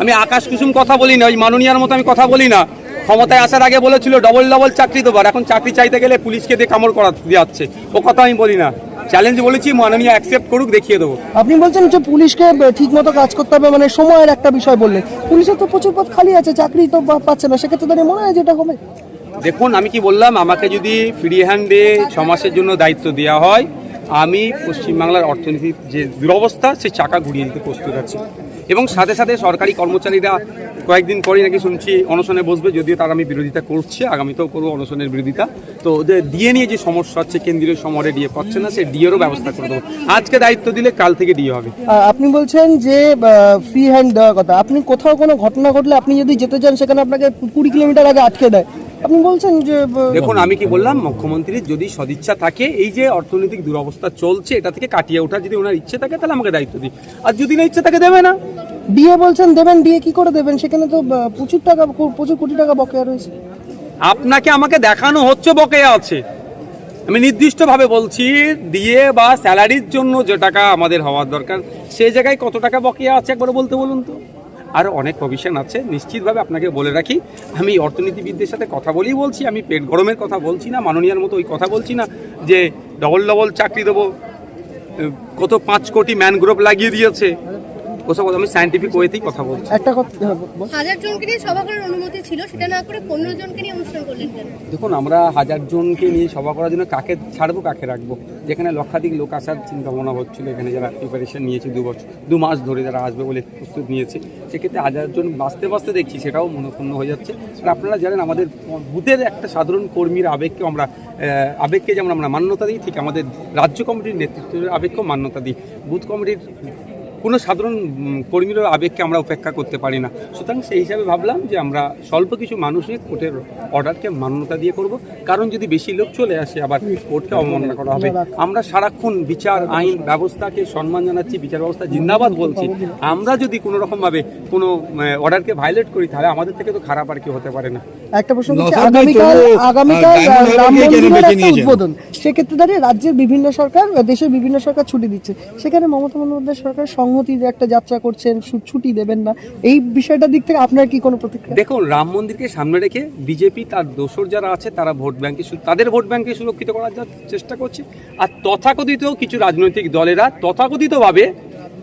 আমি আকাশ কুসুম কথা বলি না ওই মাননীয়ার মতো আমি কথা বলি না। ক্ষমতায় আসার আগে বলেছিল ডবল ডবল চাকরি দেবার এখন চাকরি চাইতে গেলে পুলিশকে দিয়ে কামড় করা যাচ্ছে ও কথা আমি বলি না। চ্যালেঞ্জ বলেছি মাননীয় অ্যাকসেপ্ট করুক দেখিয়ে দেবো। আপনি বলছেন যে পুলিশকে ঠিক মতো কাজ করতে হবে মানে সময়ের একটা বিষয় বললেন। পুলিশের তো প্রচুর পথ খালি আছে চাকরি তো পাচ্ছে না সেক্ষেত্রে দাঁড়িয়ে মনে হয় যেটা হবে? দেখুন আমি কি বললাম আমাকে যদি ফ্রি হ্যান্ডে ছ মাসের জন্য দায়িত্ব দেওয়া হয় আমি পশ্চিমবাংলার অর্থনীতির যে দুরবস্থা সে চাকা ঘুরিয়ে দিতে প্রস্তুত আছি। এবং সাথে সাথে সরকারি কর্মচারীরা কয়েকদিন পরেই নাকি শুনছি অনশনে বসবে যদিও তার আমি বিরোধিতা করছি আগামীতেও করব অনশনের বিরোধিতা। তো ওদের ডিএ নিয়ে যে সমস্যা হচ্ছে কেন্দ্রীয় সমরে ডিএ পাচ্ছে না সে ডিএরও ব্যবস্থা করে দেবো। আজকে দায়িত্ব দিলে কাল থেকে ডিএ হবে। আপনি বলছেন যে ফ্রি হ্যান্ড দেওয়ার কথা। আপনি কোথাও কোনো ঘটনা ঘটলে আপনি যদি যেতে চান সেখানে আপনাকে কুড়ি কিলোমিটার আগে আটকে দেয়। আপনি বলছেন যে দেখুন আমি কি বললাম মুখ্যমন্ত্রীর যদি সদিচ্ছা থাকে এই যে অর্থনৈতিক দুরবস্থা চলছে এটা থেকে কাটিয়ে ওঠা যদি ওনার ইচ্ছে থাকে তাহলে আমাকে দায়িত্ব দিই আর যদি না ইচ্ছে থাকে দেবে না। ডিএ বলছেন, দেবেন, বিয়ে কি করে দেবেন? সেখানে তো প্রচুর টাকা প্রচুর কোটি টাকা বকেয়া রয়েছে। আপনাকে আমাকে দেখানো হচ্ছে, বকেয়া আছে। আমি নির্দিষ্টভাবে বলছি, দিয়ে বা স্যালারির জন্য যে টাকা আমাদের হওয়ার দরকার, সেই জায়গায় কত টাকা বকেয়া আছে একবার বলতে বলুন তো। আর অনেক প্রভিশন আছে, নিশ্চিতভাবে আপনাকে বলে রাখি, আমি অর্থনীতিবিদদের সাথে কথা বলেই বলছি, আমি পেট গরমের কথা বলছি না, মাননীয়ার মতো ওই কথা বলছি না, যে ডবল ডবল চাকরি দেবো কত পাঁচ কোটি ম্যানগ্রোভ লাগিয়ে দিয়েছে। ওসব আমি সায়েন্টিফিক ওয়েতেই কথা বলছি। একটা কথা হাজার জনকে নিয়ে সভা করার অনুমতি ছিল সেটা না করে পনেরো জনকে নিয়ে অনুষ্ঠান করলেন কেন? দেখুন আমরা হাজার জনকে নিয়ে সভা করার জন্য কাকে ছাড়বো কাকে রাখব? যেখানে লক্ষাধিক লোক আসার চিন্তা ভাবনা হচ্ছিল এখানে যারা প্রিপারেশন নিয়েছে দু বছর দু মাস ধরে যারা আসবে বলে প্রস্তুত নিয়েছে সেক্ষেত্রে হাজার জন বাঁচতে বাঁচতে দেখছি সেটাও মনোক্ষুণ্ণ হয়ে যাচ্ছে। আর আপনারা জানেন আমাদের বুথের একটা সাধারণ কর্মীর আবেগকে আমরা আবেগকে যেমন আমরা মান্যতা দিই ঠিক আমাদের রাজ্য কমিটির নেতৃত্বের আবেগকেও মান্যতা দিই। বুথ কমিটির কোনো সাধারণ কর্মীর আবেগকে আমরা উপেক্ষা করতে পারি না। সুতরাং সেই হিসাবে ভাবলাম যে আমরা স্বল্প কিছু মানুষের কোর্টের অর্ডারকে মান্যতা দিয়ে করব। কারণ যদি বেশি লোক চলে আসে আবার কোর্টকে অবমাননা করা হবে। আমরা সারাক্ষণ বিচার আইন ব্যবস্থাকে সম্মান জানাচ্ছি বিচার ব্যবস্থা জিন্দাবাদ বলছি। আমরা যদি কোনো রকমভাবে কোনো অর্ডারকে ভায়োলেট করি তাহলে আমাদের থেকে তো খারাপ আর কি হতে পারে না। একটা প্রশ্ন আগামীকাল আগামীকাল রাম মন্দিরের? উদ্বোধন। সেক্ষেত্রে দাঁড়িয়ে রাজ্যের বিভিন্ন সরকার দেশের বিভিন্ন সরকার ছুটি দিচ্ছে। সেখানে মমতা বন্দ্যোপাধ্যায় সরকার সংহতির একটা যাত্রা করছেন ছুটি দেবেন না। এই বিষয়টার দিক থেকে আপনার কি কোনো প্রতিক্রিয়া? দেখুন, রাম মন্দিরকে সামনে রেখে বিজেপি, তার দোসর যারা আছে, তারা ভোট ব্যাংকে তাদের ভোট ব্যাংকে সুরক্ষিত করার চেষ্টা করছে। আর তথাকথিত কিছু রাজনৈতিক দলেরা তথাকথিতভাবে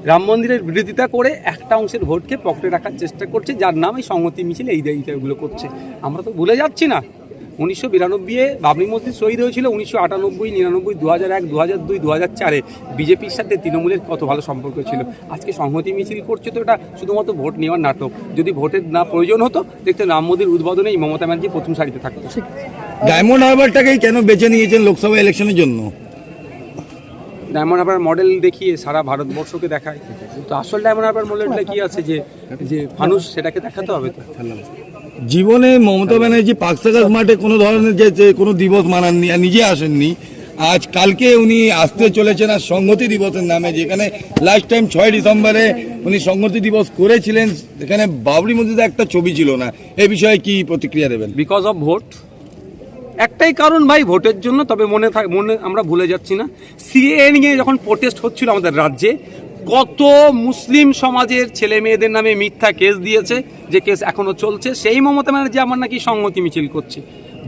রাম মন্দিরের বিরোধিতা করে একটা অংশের ভোটকে পকেটে রাখার চেষ্টা করছে, যার নাম সংহতি মিছিল এই এইগুলো করছে। আমরা তো ভুলে যাচ্ছি না। উনিশশো বিরানব্বই বাবরি মসজিদ শহীদ হয়েছিল উনিশশো আটানব্বই নিরানব্বই দু হাজার এক দু হাজার দুই দু হাজার চারে। বিজেপির সাথে তৃণমূলের কত ভালো সম্পর্ক ছিল? আজকে সংহতি মিছিল করছে তো এটা শুধুমাত্র ভোট নেওয়ার নাটক। যদি ভোটের না প্রয়োজন হতো দেখতে রাম মন্দির উদ্বোধনেই মমতা ব্যানার্জি প্রথম সারিতে থাকতো। ডায়মন্ড হারবারটাকেই কেন বেছে নিয়েছেন লোকসভা ইলেকশনের জন্য? ডায়মন্ড হারবার মডেল দেখিয়ে সারা ভারতবর্ষকে দেখায়। তো আসল ডায়মন্ড হারবার মডেলটা কি আছে যে যে মানুষ সেটাকে দেখাতে হবে তো? জীবনে মমতা ব্যানার্জি পাকসাগাস মাঠে কোনো ধরনের যে কোনো দিবস মানাননি আর নিজে আসেননি। আজ কালকে উনি আসতে চলেছেন আর সংহতি দিবসের নামে, যেখানে লাস্ট টাইম ছয় ডিসেম্বরে উনি সংহতি দিবস করেছিলেন, সেখানে বাবরি মসজিদে একটা ছবি ছিল না। এ বিষয়ে কি প্রতিক্রিয়া দেবেন? বিকজ অফ ভোট একটাই কারণ ভাই, ভোটের জন্য, তবে মনে থাক মনে আমরা ভুলে যাচ্ছি না। সিএ নিয়ে যখন প্রোটেস্ট হচ্ছিল আমাদের রাজ্যে কত মুসলিম সমাজের ছেলে মেয়েদের নামে মিথ্যা কেস দিয়েছে, যে কেস এখনও চলছে, সেই মমতা ব্যানার্জি আমার নাকি সংহতি মিছিল করছে।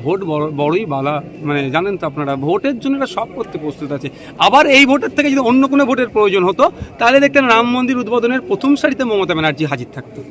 ভোট বড় বড়ই বালা মানে জানেন তো আপনারা, ভোটের জন্য এটা সব করতে প্রস্তুত আছে। আবার এই ভোটের থেকে যদি অন্য কোনো ভোটের প্রয়োজন হতো, তাহলে দেখতেন রাম মন্দির উদ্বোধনের প্রথম সারিতে মমতা ব্যানার্জি হাজির থাকতো